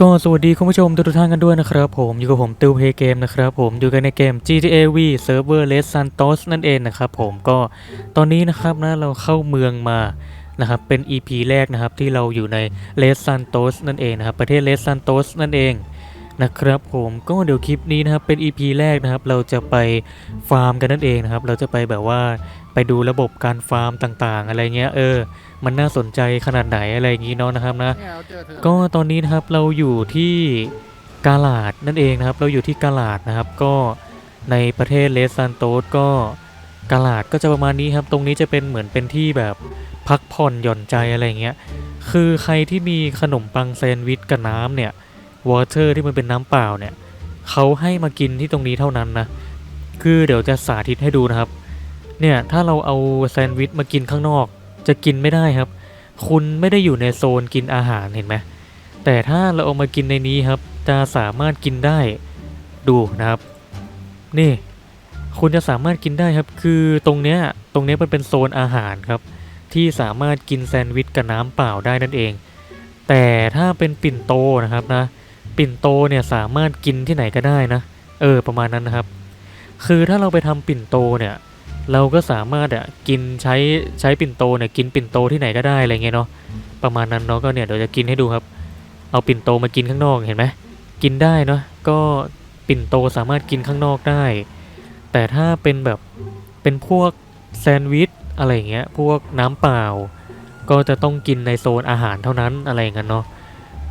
ก็สวัสดีคุณผู้ชมทุกท่านกันด้วยนะครับผมอยู่กับผมติวเพย์เกมนะครับผมอยู่กันในเกม GTA V Server Red Santos นั่นเองนะครับผมก็ตอนนี้นะครับนะเราเข้าเมืองมานะครับเป็น EP แรกนะครับที่เราอยู่ใน Red Santos นั่นเองนะครับประเทศ Red Santos นั่นเองนะครับผมก็เดี๋ยวคลิปนี้นะครับเป็น EP แรกนะครับเราจะไปฟาร์มกันนั่นเองนะครับเราจะไปแบบว่าไปดูระบบการฟาร์มต่างๆ อะไรเงี้ยเออ มันน่าสนใจขนาดไหนอะไรอย่างงี้เนาะนะครับนะเนี่ยเราเจอเธอก็ตอนนี้นะครับเราอยู่ที่กาลาดนั่นเองนะครับ เราอยู่ที่กาลาดนะครับ ก็ในประเทศเลสซันโตสก็กาลาดก็จะประมาณนี้ครับ ตรงนี้จะเป็นเหมือนเป็นที่แบบพักผ่อนหย่อนใจอะไรอย่างเงี้ย คือใครที่มีขนมปังแซนด์วิชกับน้ำเนี่ยวอเตอร์ที่มันเป็นน้ำเปล่าเนี่ยเขาให้มากินที่ตรงนี้เท่านั้นนะ คือเดี๋ยวจะสาธิตให้ดูนะครับ เนี่ยถ้าเราเอาแซนด์วิชมากินข้างนอก จะกินไม่ได้ครับ คุณไม่ได้อยู่ในโซนกินอาหารเห็นไหมแต่ถ้าเราเอามากินในนี้ครับ จะสามารถกินได้ดูนะครับ นี่ คุณจะสามารถกินได้ครับ คือตรงเนี้ยตรงเนี้ยมันเป็นโซนอาหารครับ ที่สามารถกินแซนด์วิชกับน้ำเปล่าได้นั่นเอง แต่ถ้าเป็นปิ่นโตนะครับนะ ปิ่นโตเนี่ยสามารถกินที่ไหนก็ได้นะ เออประมาณนั้นนะครับ คือถ้าเราไปทำปิ่นโตเนี่ย เราก็สามารถอะกินใช้ใช้ปิ่นโตเนี่ยกินปิ่นโตที่ไหนก็ได้อะไรเงี้ยเนาะประมาณนั้นเนาะก็เนี่ยเดี๋ยวจะกินให้ดูครับ เอาปิ่นโตมากินข้างนอกเห็นไหมกินได้เนาะก็ปิ่นโตสามารถกินข้างนอกได้ แต่ถ้าเป็นแบบเป็นพวกแซนด์วิชอะไรเงี้ยพวกน้ำเปล่า ก็จะต้องกินในโซนอาหารเท่านั้นอะไรเงี้ยเนาะ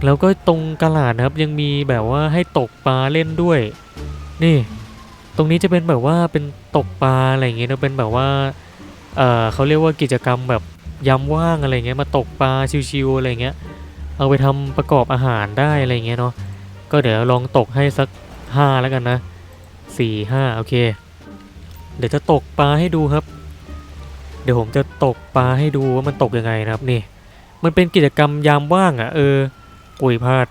แล้วก็ตรงกลาดนะครับยังมีแบบว่าให้ตกปลาเล่นด้วย นี่ ตรงนี้จะเป็นแบบว่าเป็นตกปลาอะไรอย่างเงี้ยเนะเป็นแบบว่าเออเขาเรียกว่ากิจกรรมแบบยามว่างอะไรเงี้ยมาตกปลาชิวๆอะไรเงี้ยเอาไปทำประกอบอาหารได้อะไรเงี้ยเนาะก็เดี๋ยวลองตกให้สักห้าแล้วกันนะสี่ห้าโอเค เดี๋ยวจะตกปลาให้ดูครับ เดี๋ยวผมจะตกปลาให้ดูว่ามันตกยังไงนะครับนี่ มันเป็นกิจกรรมยามว่างอะ่ะเอออุ้ยพลาด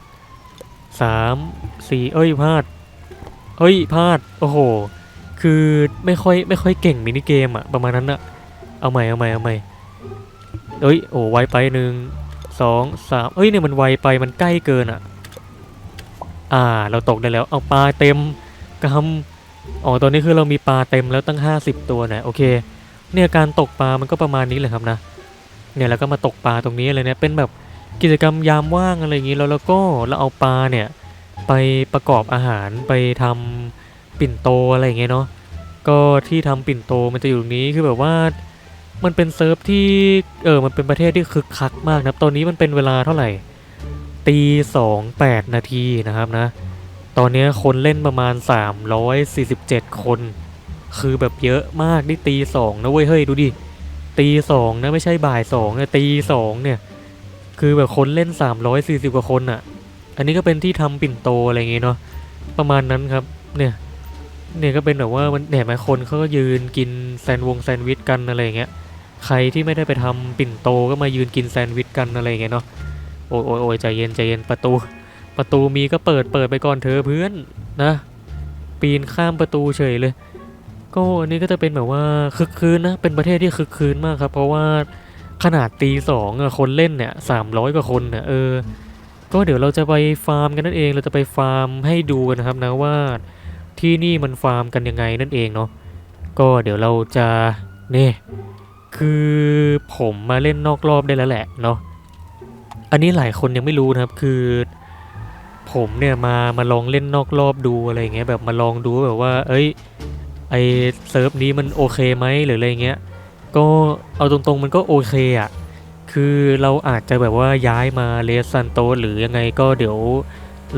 สามสี่เอ้ยพลาด เฮ้ยพลาด โอ้โห คือไม่ค่อยไม่ค่อยเก่งมินิเกมอะ่ะประมาณนั้นอะเอาใหม่เอาใหม่เอาใหม่เอ้ยโอ้ไวไปหนึ่งสองสามเอ้ยเนี่ยมันไวไปมันใกล้เกินอะอ่า เราตกได้แล้วเอาปลาเต็มกำอ๋อตอนนี้คือเรามีปลาเต็มแล้วตั้ง 50 ตัวเนี่ยโอเค เนี่ยการตกปลามันก็ประมาณนี้เลยครับนะเนี่ยแล้วก็มาตกปลาตรงนี้เลยเนี่ยเป็นแบบกิจกรรมยามว่างอะไรอย่างนี้แล้วเราก็เราเอาปลาเนี่ย ไปประกอบอาหารไปทำปิ่นโตอะไรอย่างเงี้ยเนาะก็ที่ทำปิ่นโตมันจะอยู่ตรงนี้คือแบบว่ามันเป็นเซิร์ฟที่เออมันเป็นประเทศที่คึกคักมากนะตอนนี้มันเป็นเวลาเท่าไหร่ตีสองแปดนาทีนะครับนะ ตอนนี้คนเล่นประมาณ 347 คน คือแบบเยอะมากนี่ตีสองนะเว้ยเฮ้ยดูดิตีสองนะไม่ใช่บ่ายสองนะตีสองเนี่ย คือแบบคนเล่น 340 กว่าคนอะ่ะ อันนี้ก็เป็นที่ทำปิ่นโตอะไรอย่างงี้เนาะประมาณนั้นครับเนี่ยเนี่ยก็เป็นแบบว่ามันเนี่ยไหมคนเขาก็ยืนกินแซนด์วงแซนด์วิชกันอะไรอย่างเงี้ยใครที่ไม่ได้ไปทำปิ่นโตก็มายืนกินแซนด์วิชกันอะไรอย่างเงี้ยเนาะโอ้ยโอ้ยโอ้ยใจเย็นใจเย็นประตู ประตูมีก็เปิดเปิดไปก่อนเธอเพื่อนนะ ปีนข้ามประตูเฉยเลย ก็อันนี้ก็จะเป็นแบบว่าคึกคืนนะเป็นประเทศที่คึกคืนมากครับ เพราะว่าขนาดตีสองอะคนเล่นเนี่ยสามร้อยกว่าคนเนี่ยเออ ก็เดี๋ยวเราจะไปฟาร์มกันนั่นเอง เราจะไปฟาร์มให้ดูกันนะครับนะว่าที่นี่มันฟาร์มกันยังไงนั่นเองเนาะ ก็เดี๋ยวเราจะนี่คือผมมาเล่นนอกรอบได้แล้วแหละเนาะ อันนี้หลายคนยังไม่รู้นะครับคือ ผมเนี่ยมามาลองเล่นนอกรอบดูอะไรเงี้ยแบบมาลองดูแบบว่า เอ้ยไอเซิร์ฟนี้มันโอเคไหมหรืออะไรเงี้ย ก็เอาตรงๆมันก็โอเคอะ่ะ คือเราอาจจะแบบว่าย้ายมาเลสซันโตหรือยังไงก็เดี๋ยว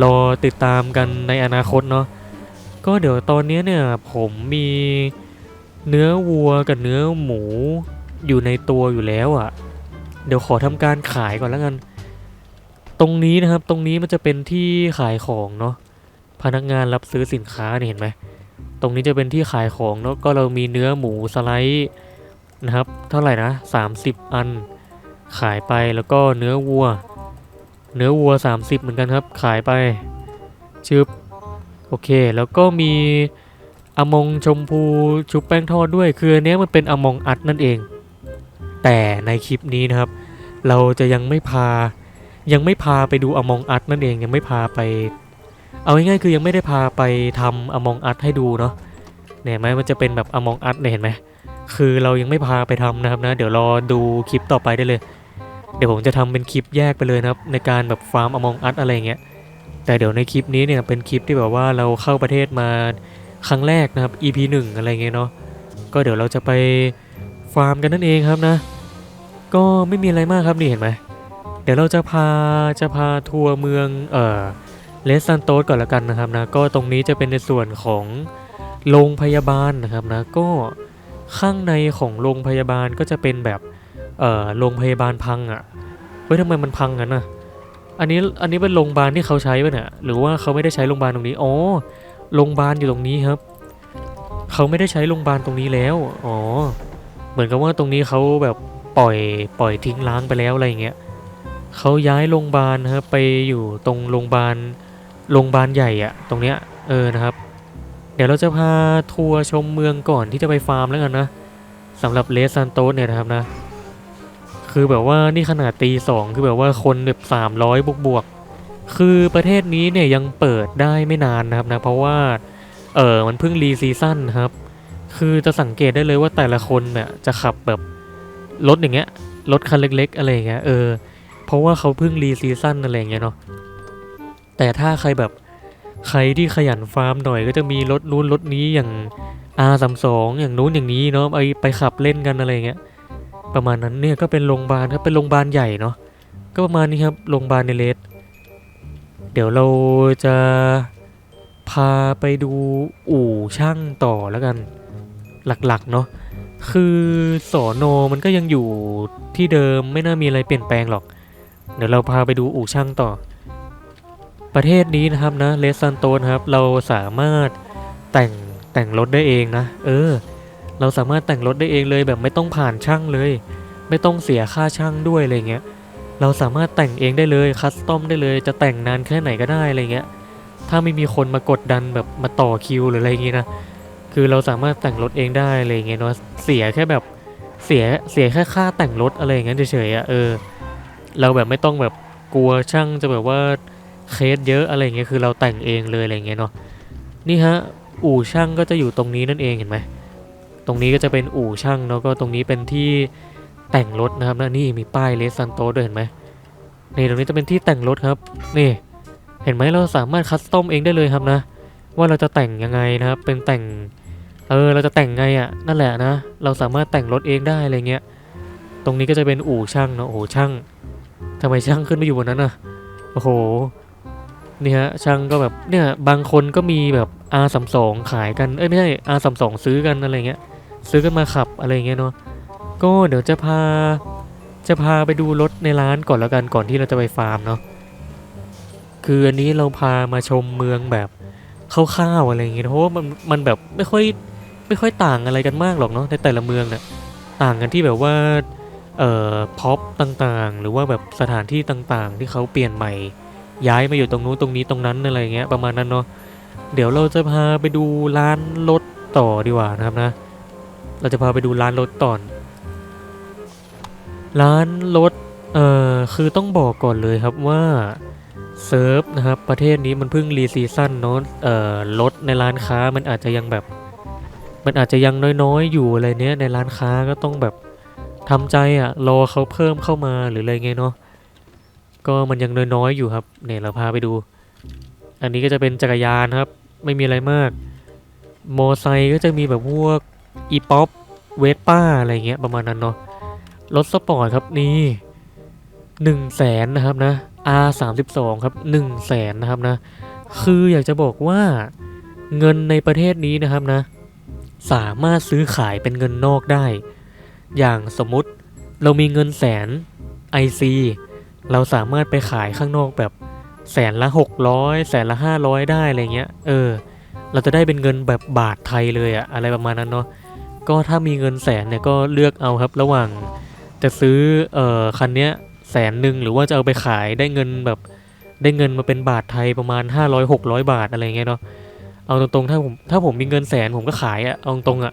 รอติดตามกันในอนาคตเนาะก็เดี๋ยวตอนนี้เนี่ยผมมีเนื้อวัวกับเนื้อหมูอยู่ในตัวอยู่แล้วอะ่ะ เดี๋ยวขอทำการขายก่อนแล้วกัน ตรงนี้นะครับตรงนี้มันจะเป็นที่ขายของเนาะพนักงานรับซื้อสินค้าเนี่ยเห็นไหมตรงนี้จะเป็นที่ขายของเนาะก็เรามีเนื้อหมูสไลด์นะครับ เท่าไหร่นะ 30 อัน ขายไปแล้วก็เนื้อวัว เนื้อวัว 30 เหมือนกันครับ ขายไปชึบโอเค แล้วก็มีอมงชมพูชุบแป้งทอดด้วย คืออันนี้มันเป็นอมงอัดนั่นเอง แต่ในคลิปนี้นะครับ เราจะยังไม่พา ยังไม่พาไปดู Among Us นั่นเอง ยังไม่พาไป เอาง่ายๆคือยังไม่ได้พาไปทำ Among Us ให้ดูเนาะเนี่ยเห็นไหมมันจะเป็นแบบ Among Us เนี่ยเห็นไหมคือเรายังไม่พาไปทำนะครับนะ เดี๋ยวรอดูคลิปต่อไปได้เลย เดี๋ยวผมจะทำเป็นคลิปแยกไปเลยนะครับ ในการแบบฟาร์ม Among Us อะไรเงี้ยแต่เดี๋ยวในคลิปนี้เนี่ยเป็นคลิปที่แบบว่าเราเข้าประเทศมาครั้งแรกนะครับ EP 1 อะไรเงี้ยเนาะก็เดี๋ยวเราจะไปฟาร์มกันนั่นเองครับนะ ก็ไม่มีอะไรมากครับนี่เห็นไหมเดี๋ยวเราจะพาจะพาทัวร์เมืองเอ่อเลสซันโตสก่อนละกันนะครับนะก็ตรงนี้จะเป็นในส่วนของโรงพยาบาลนะครับนะก็ข้างในของโรงพยาบาลก็จะเป็นแบบ เอ่อโรงพยาบาลพังอะ่ะเฮ้ยทำไมมันพังกันน่ะอันนี้อันนี้เป็นโรงพยาบาลที่เขาใช้ป่ะเนี่ยหรือว่าเขาไม่ได้ใช้โรงพยาบาลตรงนี้อ๋อโรงพยาบาลอยู่ตรงนี้ครับ เขาไม่ได้ใช้โรงพยาบาลตรงนี้แล้วอ๋อเหมือนกับว่าตรงนี้เขาแบบปล่อยปล่อยทิ้งล้างไปแล้วอะไรอย่างเงี้ยเขาย้ายโรงพยาบาลครับไปอยู่ตรงโรงพยาบาลโรงพยาบาลใหญ่อะตรงเนี้ยเออนะครับ เดี๋ยวเราจะพาทัวร์ชมเมืองก่อนที่จะไปฟาร์มแล้วกันนะสำหรับเลสซันโตสเนี่ยนะครับนะ คือแบบว่านี่ขนาดตีสองคือแบบว่าคนแบบสามร้อยบวกบวกคือประเทศนี้เนี่ยยังเปิดได้ไม่นานนะครับนะเพราะว่าเออมันเพิ่งรีซีซั่นครับ คือจะสังเกตได้เลยว่าแต่ละคนเนี่ยจะขับแบบรถอย่างเงี้ยรถคันเล็ก ๆ อะไรเงี้ยเออเพราะว่าเขาเพิ่งรีซีซั่นอะไรเงี้ยเนาะแต่ถ้าใครแบบใครที่ขยันฟาร์มหน่อยก็จะมีรถนู้นรถนี้อย่าง R32 อย่างนู้นอย่างนี้เนาะไปไปขับเล่นกันอะไรเงี้ย ประมาณนั้นเนี่ยก็เป็นโรงพยาบาลครับเป็นโรงพยาบาลใหญ่เนาะก็ประมาณนี้ครับโรงพยาบาลในเลสเดี๋ยวเราจะพาไปดูอู่ช่างต่อแล้วกันหลักๆเนาะคือสอนอมันก็ยังอยู่ที่เดิมไม่น่ามีอะไรเปลี่ยนแปลงหรอก เดี๋ยวเราพาไปดูอู่ช่างต่อ ประเทศนี้นะครับนะเลสซันโตนครับ เราสามารถแต่งแต่งรถได้เองนะ เออ เราสามารถแต่งรถได้เองเลยแบบไม่ต้องผ่านช่างเลย ไม่ต้องเสียค่าช่างด้วยอะไรเงี้ยเราสามารถแต่งเองได้เลยคัสตอมได้เลยจะแต่งนานแค่ไหนก็ได้อะไรเงี้ยถ้าไม่มีคนมากดดันแบบมาต่อคิวหรืออะไรอย่างงี้นะคือเราสามารถแต่งรถเองได้อะไรเงี้ยเนาะเสียแค่แบบเสียเสียแค่ค่าแต่งรถอะไรเงี้ยเฉยๆอะเออเราแบบไม่ต้องแบบกลัวช่างจะแบบว่าเคสเยอะอะไรเงี้ยคือเราแต่งเองเลยอะไรเงี้ยเนาะนี่ฮะอู่ช่างก็จะอยู่ตรงนี้นั่นเองเห็นไหม ตรงนี้ก็จะเป็นอู่ช่างเนาะก็ตรงนี้เป็นที่แต่งรถนะครับนะนี่มีป้ายเลสซันโตด้วยเห็นไหมนี่ตรงนี้จะเป็นที่แต่งรถครับ นี่ เห็นไหมเราสามารถคัสตอมเองได้เลยครับนะ ว่าเราจะแต่งยังไงนะครับ เป็นแต่ง เออ เราจะแต่งไงอะ่ะ นั่นแหละนะ เราสามารถแต่งรถเองได้อะไรเงี้ย ตรงนี้ก็จะเป็นอู่ช่างเนาะ โอ้โห ช่างทำไมช่างขึ้นมาอยู่บนนั้นอะ โอ้โห นี่ฮะ ช่างก็แบบ เนี่ย บางคนก็มีแบบ R32 ขายกัน เอ้ยไม่ใช่ R32 ซื้อกันอะไรเงี้ย ซื้อกันมาขับอะไรเงี้ยเนาะก็เดี๋ยวจะพาจะพาไปดูรถในร้านก่อนแล้วกันก่อนที่เราจะไปฟาร์มเนาะคืออันนี้เราพามาชมเมืองแบบคร่าวๆอะไรเงี้ยเพราะว่ามันมันแบบไม่ค่อยไม่ค่อยต่างอะไรกันมากหรอกเนาะในแต่ละเมืองเนี่ยต่างกันที่แบบว่าเอ่อพ็อปต่างๆ หรือว่าแบบสถานที่ต่างๆ ที่เขาเปลี่ยนใหม่ ย้ายมาอยู่ตรงนู้นตรงนี้ตรงนั้นอะไรเงี้ยประมาณนั้นเนาะเดี๋ยวเราจะพาไปดูร้านรถต่อดีกว่านะครับนะ เราจะพาไปดูร้านรถต่อน ร้านรถ เอ่อ คือต้องบอกก่อนเลยครับว่าเซิร์ฟนะครับ ประเทศนี้มันเพิ่งรีซีซั่นเนาะเอ่อรถในร้านค้ามันอาจจะยังแบบ มันอาจจะยังน้อยๆ อยู่อะไรเนี้ยในร้านค้าก็ต้องแบบทำใจอะรอเขาเพิ่มเข้ามาหรืออะไรเงี้ยเนาะก็มันยังน้อยๆอยู่ครับเนี่ยเราพาไปดู อันนี้ก็จะเป็นจักรยานครับ ไม่มีอะไรมาก มอไซค์ก็จะมีแบบพวก อีป๊อปเวสป้าอะไรเงี้ยประมาณนั้นเนาะรถสปอร์ตครับนี่หนึ่งแสนนะครับนะ R 3 2ครับหนึ่งแสนนะครับนะ คืออยากจะบอกว่าเงินในประเทศนี้นะครับนะ สามารถซื้อขายเป็นเงินนอกได้ อย่างสมมุติเรามีเงินแสน IC เราสามารถไปขายข้างนอกแบบแสนละ 600 แสนละ 500 ได้อะไรเงี้ย เออ เราจะได้เป็นเงินแบบบาทไทยเลยอะอะไรประมาณนั้นเนาะ ก็ถ้ามีเงินแสนเนี่ยก็เลือกเอาครับระหว่างจะซื้อเอ่อคันเนี้ยแสนหนึ่งหรือว่าจะเอาไปขายได้เงินแบบได้เงินมาเป็นบาทไทยประมาณ 500 600 บาทอะไรเงี้ยเนาะเอาตรงๆถ้าผมถ้าผมมีเงินแสนผมก็ขายอะเอาตรงๆอะ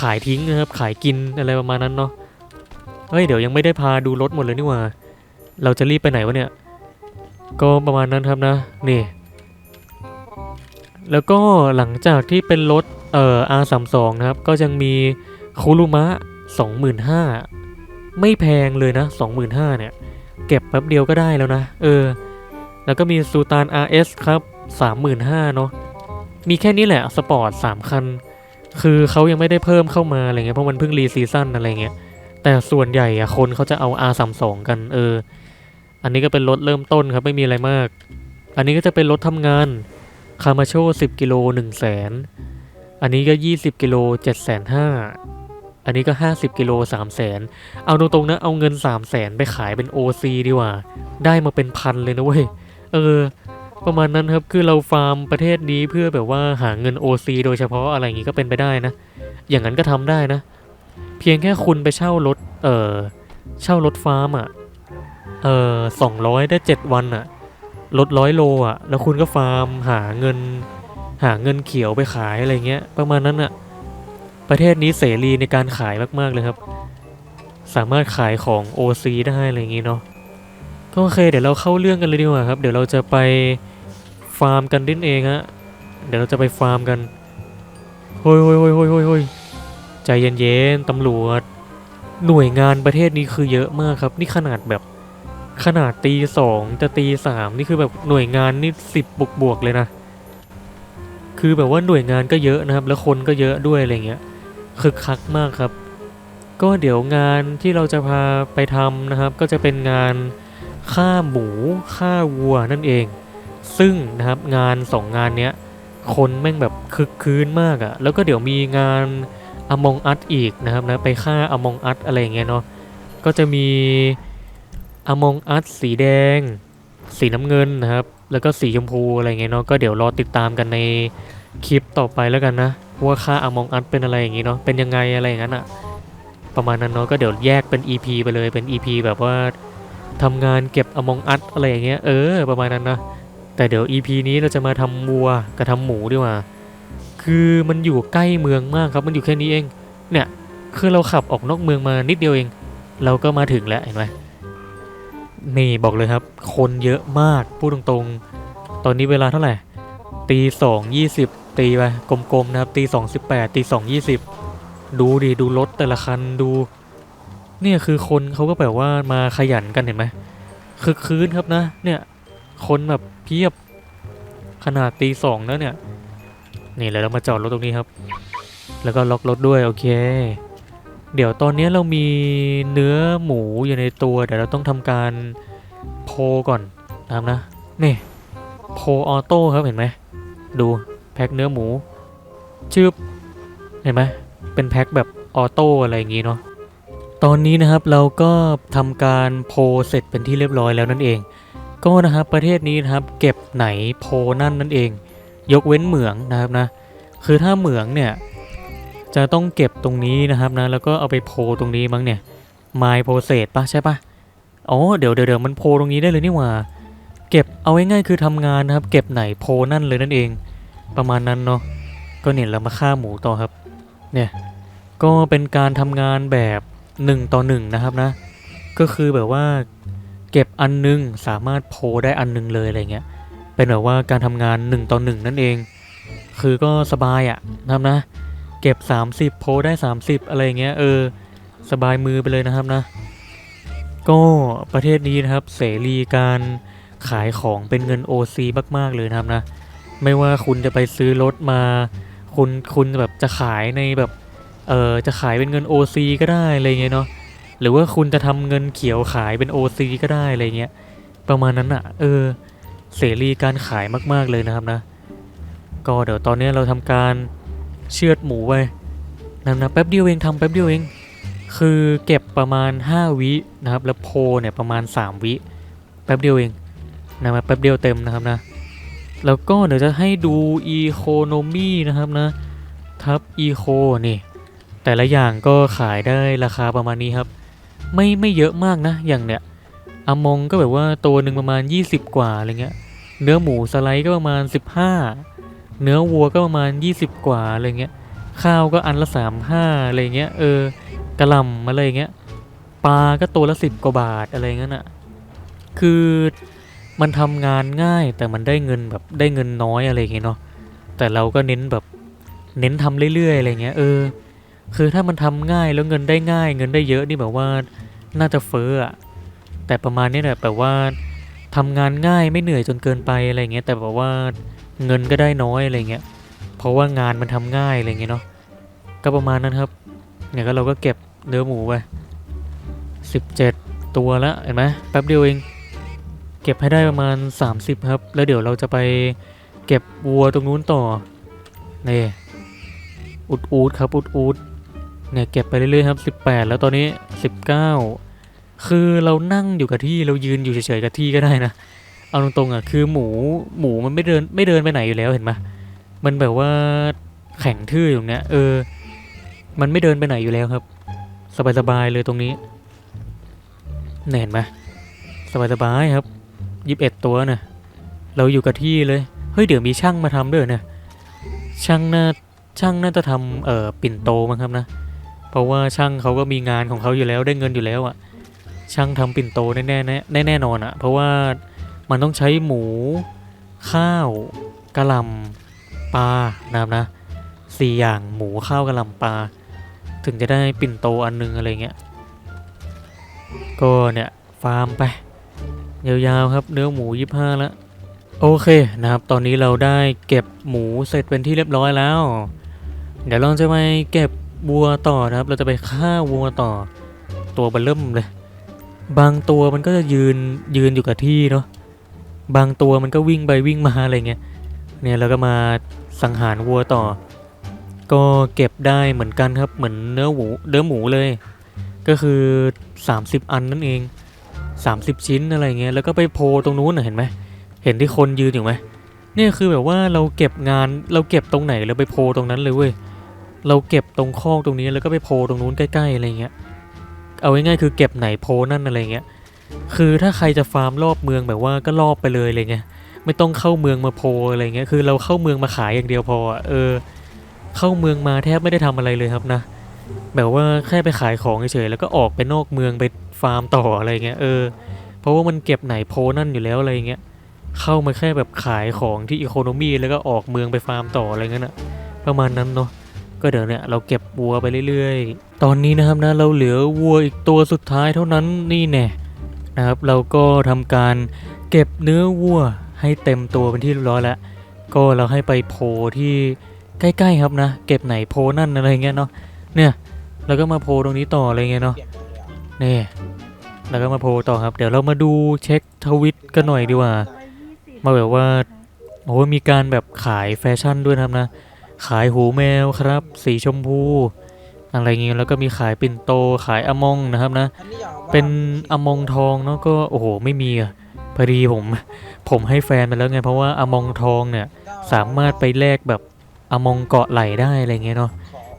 ขายทิ้งนะครับขายกินอะไรประมาณนั้นเนาะเฮ้ยเดี๋ยวยังไม่ได้พาดูรถหมดเลยนี่หว่า เราจะรีบไปไหนวะเนี่ย ก็ประมาณนั้นครับนะนี่ แล้วก็หลังจากที่เป็นรถเอ่อ R32 นะครับ ก็ยังมีคุรุมะ 25,000 ไม่แพงเลยนะ 25,000 เนี่ย เก็บแป๊บเดียวก็ได้แล้วนะ เออ แล้วก็มีซูตาน RS ครับ 35,000 เนาะมีแค่นี้แหละ สปอร์ต 3 คัน คือเขายังไม่ได้เพิ่มเข้ามาอะไรเงี้ยเพราะมันเพิ่งรีซีซั่นอะไรเงี้ยแต่ส่วนใหญ่อะคนเขาจะเอา R32 กันเออ อันนี้ก็เป็นรถเริ่มต้นครับไม่มีอะไรมาก อันนี้ก็จะเป็นรถทำงาน คามาโช10กิโล1 0 0 0 0แสนอันนี้ก็ 20กิโล7 5 0 0 0อันนี้ก็ 50กิโล3 0 0แสนเอาตรงๆนะเอาเงิน3 0 0แสนไปขายเป็น OC ดีกว่า ได้มาเป็นพันเลยนะเว้ย เออ ประมาณนั้นครับ คือเราฟาร์มประเทศนี้เพื่อแบบว่าหาเงิน OC โดยเฉพาะอะไรอย่างงี้ก็เป็นไปได้นะ อย่างนั้นก็ทำได้นะ เพียงแค่คุณไปเช่ารถ เออเช่ารถฟาร์มอะ เออสองร้อยได้เจ็ดวันอะ ลดร้อยโลอะ แล้วคุณก็ฟาร์มหาเงิน หาเงินเขียวไปขายอะไรเงี้ย ประมาณนั้นอะ ประเทศนี้เสรีในการขายมาก ๆ เลยครับ สามารถขายของ OC ได้อะไรอย่างงี้เนาะ ก็โอเค เดี๋ยวเราเข้าเรื่องกันเลยดีกว่าครับ เดี๋ยวเราจะไปฟาร์มกันดิ้นเองฮะ เดี๋ยวเราจะไปฟาร์มกัน โฮ้ยโฮ้ยโฮ้ยโฮ้ยโฮ้ยโฮ้ยใจเย็นๆตำรวจ หน่วยงานประเทศนี้คือเยอะมากครับ นี่ขนาดแบบ ขนาดตีสองจะตีสามนี่คือแบบหน่วยงานนี่สิบบวกบวกเลยนะ คือแบบว่าหน่วยงานก็เยอะนะครับ แล้วคนก็เยอะด้วยอะไรเงี้ยคึกคักมากครับ ก็เดี๋ยวงานที่เราจะพาไปทำนะครับ ก็จะเป็นงานฆ่าหมูฆ่าวัวนั่นเอง ซึ่งนะครับงานสองงานเนี้ยคนแม่งแบบคึกคืนมากอะแล้วก็เดี๋ยวมีงานอมองอัดอีกนะครับนะไปฆ่าอมองอัดอะไรเงี้ยเนาะก็จะมี อมองอัดสีแดง สีน้ำเงินนะครับ แล้วก็สีชมพูอะไรเงี้ยเนาะก็เดี๋ยวรอติดตามกันในคลิปต่อไปแล้วกันนะ ว่าค่าอมองอัดเป็นอะไรอย่างงี้เนาะเป็นยังไงอะไรอย่างนั้นอะประมาณนั้นเนาะก็เดี๋ยวแยกเป็น EP ไปเลยเป็น EP แบบว่าทำงานเก็บอมองอัดอะไรอย่างเงี้ยเออประมาณนั้นนะแต่เดี๋ยว EP นี้เราจะมาทำวัวกับทำหมูดีกว่า คือมันอยู่ใกล้เมืองมากครับ มันอยู่แค่นี้เอง เนี่ย คือเราขับออกนอกเมืองมานิดเดียวเอง เราก็มาถึงแล้วเห็นไหม นี่บอกเลยครับ คนเยอะมากพูดตรงๆ ตอนนี้เวลาเท่าไหร่ตีสองยี่สิบตีไปกลมๆนะครับตีสองสิบแปดตีสองยี่สิบดูดิดูรถแต่ละคันดู เนี่ยคือคนเขาก็แบบว่ามาขยันกันเห็นไหมคือคืนครับนะ เนี่ย คนแบบเพียบขนาดตีสองแล้วเนี่ย นี่เลยเรามาจอดรถตรงนี้ครับ แล้วก็ล็อกรถด้วยโอเค เดี๋ยวตอนนี้เรามีเนื้อหมูอยู่ในตัว เดี๋ยวเราต้องทำการโพก่อนนะครับนะนี่โพออโต้ครับเห็นไหมดูแพ็คเนื้อหมูชืบเห็นไหมเป็นแพ็คแบบออโต้อะไรอย่างงี้เนาะตอนนี้นะครับเราก็ทำการโพเสร็จเป็นที่เรียบร้อยแล้วนั่นเอง ก็นะครับประเทศนี้นะครับเก็บไหนโพนั่นนั่นเอง ยกเว้นเหมืองนะครับนะคือถ้าเหมืองเนี่ย จะต้องเก็บตรงนี้นะครับนะแล้วก็เอาไปโพตรงนี้มั้งเนี่ยไมโพเซตปะใช่ปะอ๋อเดี๋ยวเดี๋ยวมันโพตรงนี้ได้เลยนี่หว่า เก็บเอาง่ายๆคือทำงานนะครับ เก็บไหนโพนั่นเลยนั่นเอง ประมาณนั้นเนาะก็เนี่ยเรามาฆ่าหมูต่อครับ เนี่ยก็เป็นการทำงานแบบ1ต่อ1นะครับนะ ก็คือแบบว่า เก็บอันนึงสามารถโพได้อันนึงเลยอะไรเงี้ยเป็นแบบว่าการทำงาน1ต่อ1นั่นเอง คือก็สบายอะ่ะนะครับนะ เก็บ 30 โพได้ 30 อะไรเงี้ยเออ สบายมือไปเลยนะครับนะ ก็ประเทศนี้นะครับเสรีการขายของเป็นเงิน OC มาก ๆ เลยนะครับนะ ไม่ว่าคุณจะไปซื้อรถมา คุณคุณแบบจะขายในแบบเออจะขายเป็นเงิน OC ก็ได้อะไรเงี้ยเนาะหรือว่าคุณจะทำเงินเขียวขายเป็น OC ก็ได้อะไรเงี้ยประมาณนั้นอะ่ะเออ เสรีการขายมาก ๆ เลยนะครับนะ ก็เดี๋ยวตอนนี้เราทำการ เชือดหมูไปนะนะแป๊บเดียวเองทำแป๊บเดียวเอง คือเก็บประมาณ 5 วินะครับ แล้วโพเนี่ยประมาณ 3 วิ แป๊บเดียวเองนะมาแป๊บเดียวเต็มนะครับนะ แล้วก็เดี๋ยวจะให้ดู Economy นะครับนะ ทับ Eco นี่ แต่ละอย่างก็ขายได้ราคาประมาณนี้ครับ ไม่ไม่เยอะมากนะ อย่างเนี้ยอมองก็แบบว่าตัวหนึ่งประมาณ 20 กว่าอะไรเงี้ย เนื้อหมูสไลด์ก็ประมาณ 15 เนื้อวัวก็ประมาณ 20 กว่าอะไรเงี้ยข้าวก็อันละ35อะไรเงี้ยเออกระลำอะไรเงี้ยปลาก็ตัวละ10กว่าบาทอะไรเงี้ยน่ะคือมันทำงานง่ายแต่มันได้เงินแบบได้เงินน้อยอะไรเงี้ยเนาะแต่เราก็เน้นแบบเน้นทำเรื่อยๆอะไรเงี้ยเออ คือถ้ามันทำง่ายแล้วเงินได้ง่าย เงินได้เยอะนี่แบบว่าน่าจะเฟ้ออะแต่ประมาณนี้แหละแบบว่าทำงานง่ายไม่เหนื่อยจนเกินไปอะไรเงี้ยแต่แบบว่า เงินก็ได้น้อยอะไรเงี้ย เพราะว่างานมันทำง่ายอะไรเงี้ยเนาะ ก็ประมาณนั้นครับ เนี่ยก็เราก็เก็บเนื้อหมูไปสิบเจ็ดตัวล้วเห็นไหมแป๊บเดียวเอง เก็บให้ได้ประมาณ 30 ครับ แล้วเดี๋ยวเราจะไปเก็บวัวตรงนู้นต่อ นี่อุดอูดครับอุดอูดเนี่ยเก็บไปเรื่อยๆครับ 18 แล้วตอนนี้ 19 คือเรานั่งอยู่กับที่เรายืนอยู่เฉยๆกับที่ก็ได้นะ เอาตรงๆอะคือหมูหมูมันไม่เดินไม่เดินไปไหนอยู่แล้วเห็นไหมมันแบบว่าแข็งทื่ออยู่ตรงเนี้ยเออ มันไม่เดินไปไหนอยู่แล้วครับ สบายๆเลยตรงนี้เนี่ยเห็นไหมสบายๆครับยี่สิบเอ็ดตัวนะเราอยู่กับที่เลยเฮ้ยเดี๋ยวมีช่างมาทำด้วยนะช่างน่าช่างน่าจะทำเอ่อปิ่นโตมั้งครับนะ เพราะว่าช่างเขาก็มีงานของเขาอยู่แล้วได้เงินอยู่แล้วอะ่ะช่างทำปิ่นโตแน่แน่แน่แน่แน่นอนอะ่ะ เพราะว่า มันต้องใช้หมู ข้าวกระลำปลานะครับนะสี่อย่างหมูข้าวกระลำปลาถึงจะได้ปิ่นโตอันนึงอะไรเงี้ยก็เนี่ยฟาร์มไปยาวๆครับเนื้อหมูยี่ห้าแล้วโอเคนะครับ ตอนนี้เราได้เก็บหมูเสร็จเป็นที่เรียบร้อยแล้ว เดี๋ยวเราจะไปเก็บวัวต่อนะครับ เราจะไปฆ่าวัวต่อ ตัวเบลเริ่มเลย บางตัวมันก็จะยืนยืนอยู่กับที่เนาะ บางตัวมันก็วิ่งไปวิ่งมาอะไรเงี้ยเนี่ยเราก็มาสังหารวัวต่อ ก็เก็บได้เหมือนกันครับเหมือนเนื้อหมูเนื้อหมูเลย ก็คือ 30 อันนั่นเอง 30 ชิ้นอะไรเงี้ยแล้วก็ไปโพลตรงนู้นเห็นไหมเห็นที่คนยืนอยู่ไหมเนี่ยคือแบบว่าเราเก็บงานเราเก็บตรงไหนเราไปโพลตรงนั้นเลยเว้ยเราเก็บตรงคอกตรงนี้แล้วก็ไปโพลตรงนู้นใกล้ๆอะไรเงี้ยเอาง่ายๆคือเก็บไหนโพลนั่นอะไรเงี้ย คือถ้าใครจะฟาร์มรอบเมืองแบบว่าก็รอบไปเลยอะไรเงี้ยไม่ต้องเข้าเมืองมาโพอะไรเงี้ยคือเราเข้าเมืองมาขายอย่างเดียวพอเออ เข้าเมืองมาแทบไม่ได้ทำอะไรเลยครับนะ แบบว่าแค่ไปขายของเฉยๆแล้วก็ออกไปนอกเมืองไปฟาร์มต่ออะไรเงี้ยเออเพราะว่ามันเก็บไหนโพนั่นอยู่แล้วอะไรเงี้ยเข้ามาแค่แบบขายของที่อีโคโนมีแล้วก็ออกเมืองไปฟาร์มต่ออะไรเงี้ยนะประมาณนั้นเนาะก็เดี๋ยวเนี่ยเราเก็บวัวไปเรื่อยๆ ตอนนี้นะครับนะเราเหลือวัวอีกตัวสุดท้ายเท่านั้นนี่แน่ นะครับ เราก็ทำการเก็บเนื้อวัวให้เต็มตัวเป็นที่เรียบร้อยแล้ว ก็เราให้ไปโพที่ใกล้ๆครับนะ เก็บไหนโพนั่นอะไรเงี้ยเนาะ เนี่ยเราก็มาโพตรงนี้ต่ออะไรเงี้ยเนาะนี่แล้วก็มาโพต่อครับ เดี๋ยวเรามาดูเช็คทวิตกันหน่อยดีกว่า มาแบบว่าโอ้มีการแบบขายแฟชั่นด้วยครับนะ ขายหูแมวครับ สีชมพู อะไรเงี้ยแล้วก็มีขายปิ่นโตขายอมองนะครับนะ เป็นอมองทองเนาะก็โอ้โหไม่มีอะพอดีผมผมให้แฟนไปแล้วไงเพราะว่าอมองทองเนี่ยสามารถไปแลกแบบอมองเกาะไหลได้อะไรเงี้ยเนาะ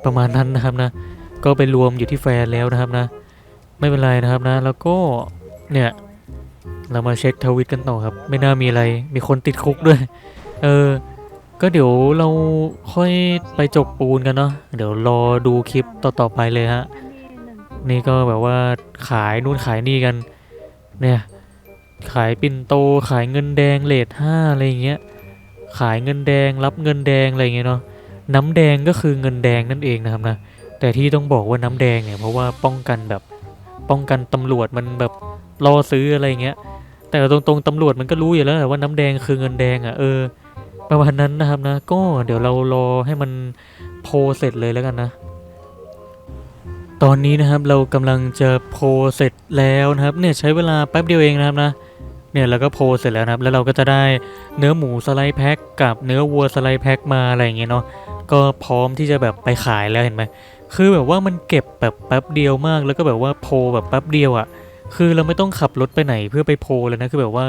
ประมาณนั้นนะครับนะ ก็ไปรวมอยู่ที่แฟนแล้วนะครับนะ ไม่เป็นไรนะครับนะ แล้วก็เนี่ยเรามาเช็คทวิตกันต่อครับ ไม่น่ามีอะไรมีคนติดคุกด้วย เออ ก็เดี๋ยวเราค่อยไปจบปูนกันเนาะเดี๋ยวรอดูคลิปต่อๆไปเลยฮะ นี่ก็แบบว่าขายนู่นขายนี่กัน เนี่ย ขายปิ่นโตขายเงินแดงเลทห้าอะไรเงี้ยขายเงินแดงรับเงินแดงอะไรเงี้ยเนาะน้ำแดงก็คือเงินแดงนั่นเองนะครับนะแต่ที่ต้องบอกว่าน้ำแดงเนี่ยเพราะว่าป้องกันแบบป้องกันตำรวจมันแบบรอซื้ออะไรเงี้ยแต่ตรงๆตำรวจมันก็รู้อยู่แล้วแหละว่าน้ำแดงคือเงินแดงอะเออ ประมาณนั้นนะครับนะ ก็เดี๋ยวเรารอให้มันโพเสร็จเลยแล้วกันนะ ตอนนี้นะครับเรากำลังจะโพเสร็จแล้วนะครับ เนี่ยใช้เวลาแป๊บเดียวเองนะครับนะ เนี่ยเราก็โพเสร็จแล้วนะครับ แล้วเราก็จะได้เนื้อหมูสไลด์แพ็คกับเนื้อวัวสไลด์แพ็คมาอะไรอย่างเงี้ยเนาะ ก็พร้อมที่จะแบบไปขายแล้วเห็นไหม คือแบบว่ามันเก็บแบบแป๊บเดียวมาก แล้วก็แบบว่าโพแบบแป๊บเดียวอะ่ะ คือเราไม่ต้องขับรถไปไหนเพื่อไปโพลเลยนะคือแบบว่า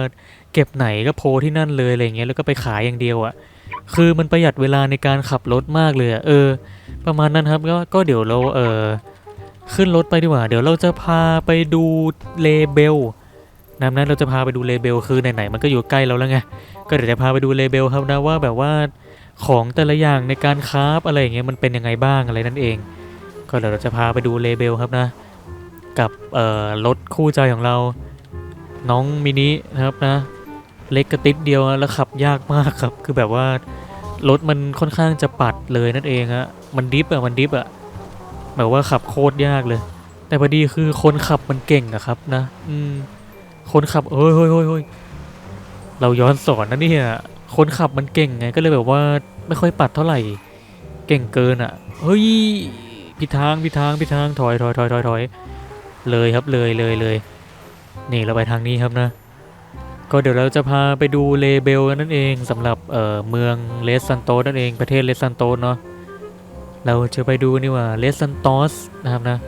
เก็บไหนก็โพที่นั่นเลยอะไรเงี้ยแล้วก็ไปขายอย่างเดียวอะ่ะคือมันประหยัดเวลาในการขับรถมากเลยอะ่ะเออ ประมาณนั้นครับก็ก็เดี๋ยวเราเออขึ้นรถไปดีกว่า เดี๋ยวเราจะพาไปดูเลเบลนะนั้นเราจะพาไปดูเลเบลคือไหนๆมันก็อยู่ใกล้เราแล้วไงก็เดี๋ยวจะพาไปดูเลเบลครับนะว่าแบบว่าของแต่ละอย่างในการคราฟอะไรอย่างเงี้ยมันเป็นยังไงบ้างอะไรนั่นเอง ก็เดี๋ยวเราจะพาไปดูเลเบลครับนะ กับรถคู่ใจของเรา น้องมินินะครับนะ เล็กกระติดเดียวแล้วขับยากมากครับ คือแบบว่ารถมันค่อนข้างจะปัดเลยนั่นเองฮะมันดิฟอะมันดิฟอะแบบว่าขับโคตรยากเลย แต่พอดีคือคนขับมันเก่งอะครับนะ อืม คนขับเฮ้ยเฮ้ยเฮ้ยเฮ้ยเราย้อนสอนนะเนี่ยคนขับมันเก่งไงก็เลยแบบว่าไม่ค่อยปัดเท่าไหร่ เก่งเกินอะเฮ้ยผิดทางผิดทางผิดทางถอยถอยถอยถอยถอย เลยครับเลยเลยเลยนี่เราไปทางนี้ครับนะ ก็เดี๋ยวเราจะพาไปดูเลเบลกันนั่นเองสำหรับเอ่อเมืองเลสซันโตสนั่นเองประเทศเลสซันโตสเนาะเราจะไปดูนี่ว่าเลสซันโตสนะครับนะ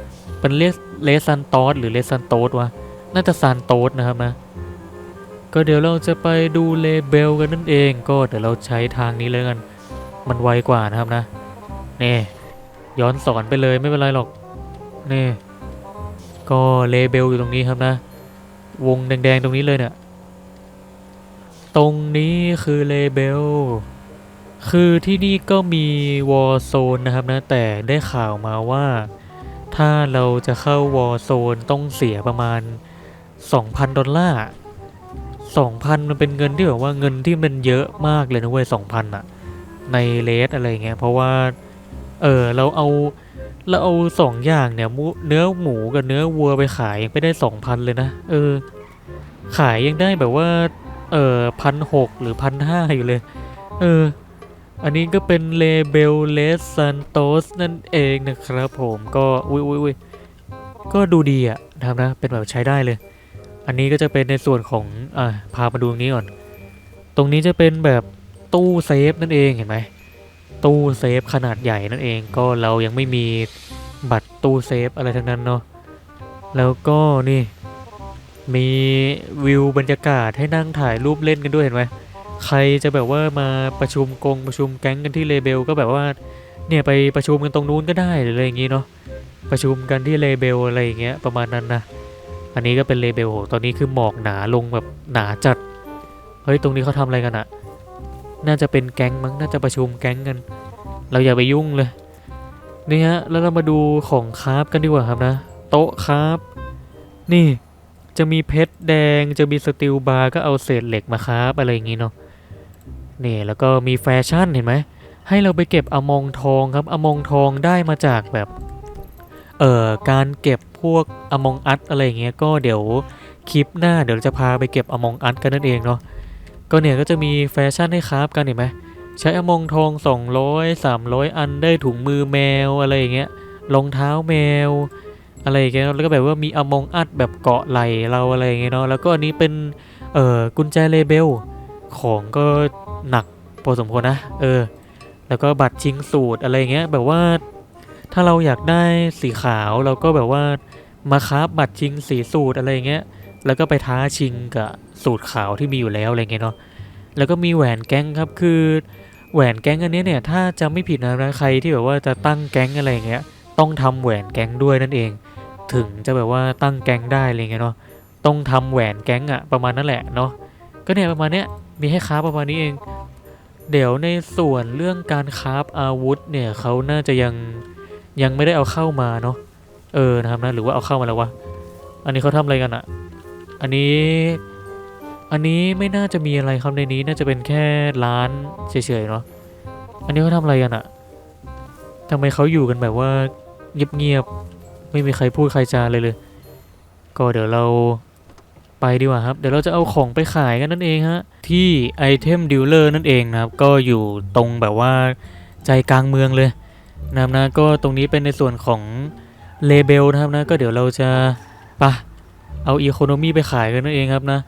เป็นเลสเลสซันโตสหรือเลสซันโตสวะน่าจะซานโตสนะครับนะก็เดี๋ยวเราจะไปดูเลเบลกันนั่นเอง ก็เดี๋ยวเราใช้ทางนี้เลยกันมันไวกว่านะครับนะนี่ย้อนสอนไปเลยไม่เป็นไรหรอกนี่ ก็เลเบลอยู่ตรงนี้ครับนะ วงแดงๆตรงนี้เลยเนี่ยตรงนี้คือเลเบลคือที่นี่ก็มีวอ r z โซนนะครับนะ แต่ได้ข่าวมาว่า ถ้าเราจะเข้าวอ r z โซนต้องเสียประมาณ 2,000 ดอลลาร์2,000 มันเป็นเงินที่แบบว่าเงินที่มันเยอะมากเลยนะเว้ย2,000อะในเลสอะไรเงี้ยเพราะว่า เออเราเอา เราเอาสองอย่างเนี่ยเนื้อหมูกับเนื้อวัวไปขายยังไม่ได้2,000เลยนะ เออ ขายยังได้แบบว่า เออพันหกหรือพันห้าอยู่เลย เออ อันนี้ก็เป็นเลเบลเลสซันโตสนั่นเองนะครับผมก็อุ้ยอุ้ยอุ้ยก็ดูดีอะนะครับนะ เป็นแบบใช้ได้เลย อันนี้ก็จะเป็นในส่วนของอ่าพามาดูตรงนี้ก่อน ตรงนี้จะเป็นแบบตู้เซฟนั่นเองเห็นไหม ตู้เซฟขนาดใหญ่นั่นเองก็เรายังไม่มีบัตรตู้เซฟอะไรทั้งนั้นเนาะแล้วก็นี่มีวิวบรรยากาศให้นั่งถ่ายรูปเล่นกันด้วยเห็นไหมใครจะแบบว่ามาประชุมกงประชุมแก๊งกันที่เลเบลก็แบบว่าเนี่ยไปประชุมกันตรงนู้นก็ได้หรืออะไรอย่างงี้เนาะประชุมกันที่เลเบลอะไรอย่างเงี้ยประมาณนั้นนะอันนี้ก็เป็นเลเบลโหตอนนี้คือหมอกหนาลงแบบหนาจัดเฮ้ยตรงนี้เขาทำอะไรกันอะ น่าจะเป็นแก๊งมั้งน่าจะประชุมแก๊งกัน เราอย่าไปยุ่งเลยนี่ฮะแล้วเรามาดูของคราฟกันดีกว่าครับนะ โต๊ะคราฟนี่จะมีเพชรแดงจะมีสตีลบาร์ก็เอาเศษเหล็กมาคราฟอะไรอย่างงี้เนาะนี่แล้วก็มีแฟชั่นเห็นไหมให้เราไปเก็บอมองทองครับอมองทองได้มาจากแบบเอ่อการเก็บพวกอมองอัดอะไรอย่างเงี้ยก็เดี๋ยวคลิปหน้าเดี๋ยวจะพาไปเก็บอมองอัดกันนั่นเองเนาะ ก็เนี่ยก็จะมีแฟชั่นให้คราฟกันเห็นไหมใช้อมองทอง200 300 อันได้ถุงมือแมวอะไรอย่างเงี้ยรองเท้าแมว อะไรอย่างเงี้ยแล้วก็แบบว่ามีอมงอัดแบบเกาะไหลเราอะไรอย่างเงี้ยเนาะแล้วก็อันนี้เป็นเอ่อกุญแจเลเบลของก็หนักพอสมควรนะเออแล้วก็บัตรชิงสูตรอะไรอย่างเงี้ยแบบว่าถ้าเราอยากได้สีขาวเราก็แบบว่ามาคราฟบัตรชิงสีสูตรอะไรอย่างเงี้ย แล้วก็ไปท้าชิงกับสูตรขาวที่มีอยู่แล้วอะไรเงี้ยเนาะแล้วก็มีแหวนแก๊งครับคือแหวนแก๊งอันนี้เนี่ยถ้าจะไม่ผิดนะใครที่แบบว่าจะตั้งแก๊งอะไรเงี้ยต้องทำแหวนแก๊งด้วยนั่นเอง ถึงจะแบบว่าตั้งแก๊งได้อะไรเงี้ยเนาะต้องทำแหวนแก๊งอะประมาณนั้นแหละเนาะก็เนี่ยประมาณเนี้ยมีให้ค้าประมาณนี้เอง เดี๋ยวในส่วนเรื่องการคราฟอาวุธเนี่ยเขาน่าจะยังยังไม่ได้เอาเข้ามาเนาะเออนะครับนะหรือว่าเอาเข้ามาแล้ววะอันนี้เขาทำอะไรกันอะ อันนี้ อันนี้ไม่น่าจะมีอะไรครับในนี้ น่าจะเป็นแค่ร้านเฉยๆเนาะ อันนี้เขาทำอะไรกันอะทำไมเขาอยู่กันแบบว่าเงียบๆ ไม่มีใครพูดใครจาเลยเลย ก็เดี๋ยวเราไปดีกว่าครับ เดี๋ยวเราจะเอาของไปขายกันนั่นเองฮะ ที่ไอเทมดิลเลอร์นั่นเองนะครับ ก็อยู่ตรงแบบว่าใจกลางเมืองเลยนะครับนะ ก็ตรงนี้เป็นในส่วนของเลเบลนะครับนะ ก็เดี๋ยวเราจะปะ เอาอีโคโนมีไปขายกันนั่นเองครับนะ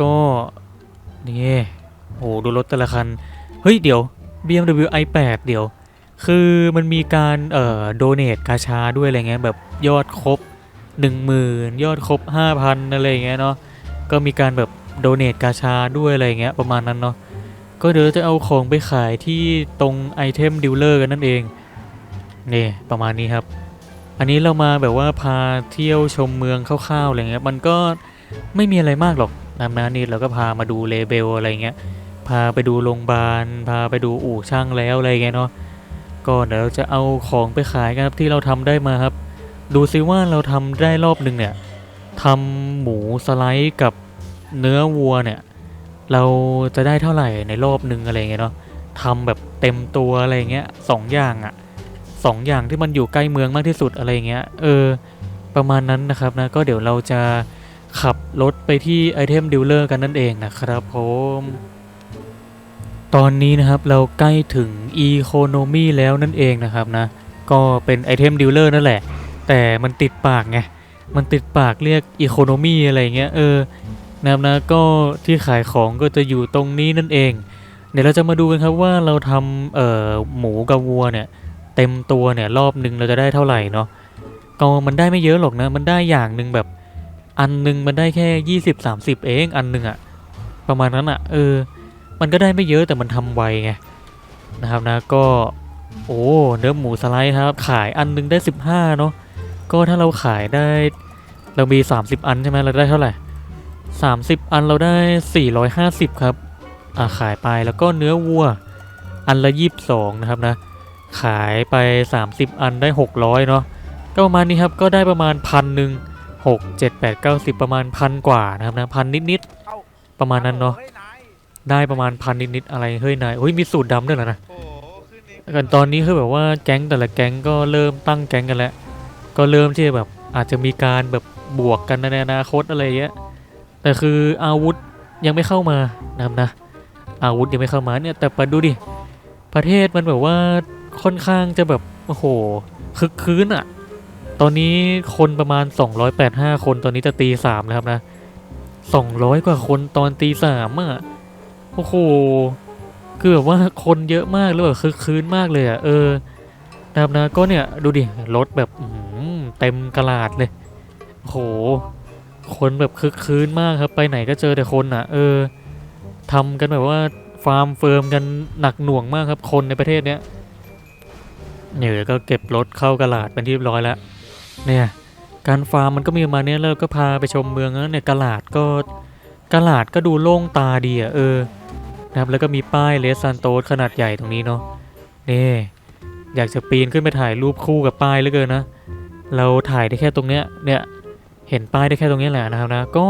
ก็นี่โหดูรถแต่ละคัน เฮ้ย เดี๋ยว BMW i8 เดี๋ยว คือมันมีการเอ่อโดเนทกาชาด้วยอะไรเงี้ยแบบยอดครบ 10,000 ยอดครบ 5,000 อะไรอย่างเงี้ยเนาะก็มีการแบบโดเนทกาชาด้วยอะไรเงี้ยประมาณนั้นเนาะก็เดี๋ยวจะเอาของไปขายที่ตรงไอเทมดิลเลอร์กันนั่นเองนี่ประมาณนี้ครับ อันนี้เรามาแบบว่าพาเที่ยวชมเมืองคร่าวๆอะไรเงี้ยมันก็ไม่มีอะไรมากหรอกนำนะนี่เราก็พามาดูเลเบลอะไรเงี้ยพาไปดูโรงพยาบาลพาไปดูอู่ช่างแล้วอะไรเงี้ยเนาะก็เดี๋ยวเราจะเอาของไปขายกันครับที่เราทำได้มาครับ ดูซิว่าเราทำได้รอบหนึ่งเนี่ยทำหมูสไลด์กับเนื้อวัวเนี่ยเราจะได้เท่าไหร่ในรอบหนึ่งอะไรเงี้ยเนาะทำแบบเต็มตัวอะไรเงี้ยสองอย่างอะ สองอย่างที่มันอยู่ใกล้เมืองมากที่สุดอะไรเงี้ยเออ ประมาณนั้นนะครับนะก็เดี๋ยวเราจะขับรถไปที่ไอเทมดิลเลอร์กันนั่นเองนะครับผมตอนนี้นะครับเราใกล้ถึง Economy แล้วนั่นเองนะครับนะ ก็เป็นไอเทมดิลเลอร์นั่นแหละ แต่มันติดปากไง มันติดปากเรียก Economy อะไรเงี้ยเออนะครับนะก็ที่ขายของก็จะอยู่ตรงนี้นั่นเอง เดี๋ยวเราจะมาดูกันครับว่าเราทำเอ่อหมูกับวัวเนี่ย เต็มตัวเนี่ยรอบหนึ่งเราจะได้เท่าไหร่เนาะก็มันได้ไม่เยอะหรอกนะ มันได้อย่างหนึ่งแบบ อันหนึ่งมันได้แค่ยี่สิบสามสิบเองอันหนึ่งอะประมาณนั้นอะเออ มันก็ได้ไม่เยอะแต่มันทำไวไงนะครับนะก็ โอ้เนื้อหมูสไลด์ครับ ขายอันหนึงได้สิบห้าเนาะก็ถ้าเราขายได้ เรามีสามสิบอันใช่ไหมเราได้เท่าไหร่สามสิบอันเราได้สี่ร้อยห้าสิบครับอ่าขายไปแล้วก็เนื้อวัว อันละยี่สิบสองนะครับนะ ขายไป 30 อันได้ 600 เนาะก็ประมาณนี้ครับก็ได้ประมาณพันหนึ่งหกเจ็ดแปดเก้าสิบประมาณพันกว่านะครับนะพันนิดๆประมาณนั้นเนาะได้ประมาณพันนิดๆอะไรเฮ้ยนายเฮ้ยมีสูตรดำด้วยเหรอนะกันตอนนี้คือแบบว่าแก๊งแต่ละแก๊งก็เริ่มตั้งแก๊งกันแล้ว ก็เริ่มที่จะแบบอาจจะมีการแบบบวกกันในอนาคตอะไรเงี้ยแต่คืออาวุธยังไม่เข้ามานะครับนะ อาวุธยังไม่เข้ามาเนี่ยแต่ไปดูดิประเทศมันแบบว่า ค่อนข้างจะแบบโอ้โหคึกคืนอะตอนนี้คนประมาณ 285 คนตอนนี้จะตีสามแล้วครับนะ 200 กว่าคนตอนตีสามอะโอ้โหคือแบบว่าคนเยอะมากแล้วแบบคึกคืนมากเลยอะเออนะครับนะก็เนี่ยดูดิรถแบบเต็มกระลาดเลยโอ้โห คนแบบคึกคืนมากครับ ไปไหนก็เจอแต่คนอะ เออทำกันแบบว่าฟาร์มเฟิร์มกันหนักหน่วงมากครับ คนในประเทศเนี้ย เนี่ยก็เก็บรถเข้ากระลาดเป็นที่เรียบร้อยแล้ว เนี่ยการฟาร์มมันก็มีมาเนี้ยแล้วก็พาไปชมเมืองแล้วเนี่ยกระลาดก็กระลาดก็ดูโล่งตาดีอะเออนะครับแล้วก็มีป้ายเลสซันโตสขนาดใหญ่ตรงนี้เนาะนี่อยากจะปีนขึ้นไปถ่ายรูปคู่กับป้ายเหลือเกินนะ เราถ่ายได้แค่ตรงเนี้ยเนี่ยเห็นป้ายได้แค่ตรงนี้แหละนะครับนะก็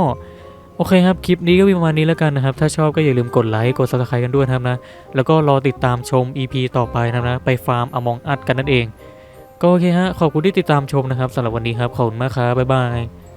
โอเคครับ คลิปนี้ก็มีประมาณนี้แล้วกันนะครับ ถ้าชอบก็อย่าลืมกดไลค์ กด subscribe กันด้วยนะครับนะ แล้วก็รอติดตามชม EP ต่อไปนะครับนะ ไปฟาร์มอมองอัดกันนั่นเอง ก็โอเคฮะ ขอบคุณที่ติดตามชมนะครับสำหรับวันนี้ครับ ขอบคุณมากครับบ๊ายบาย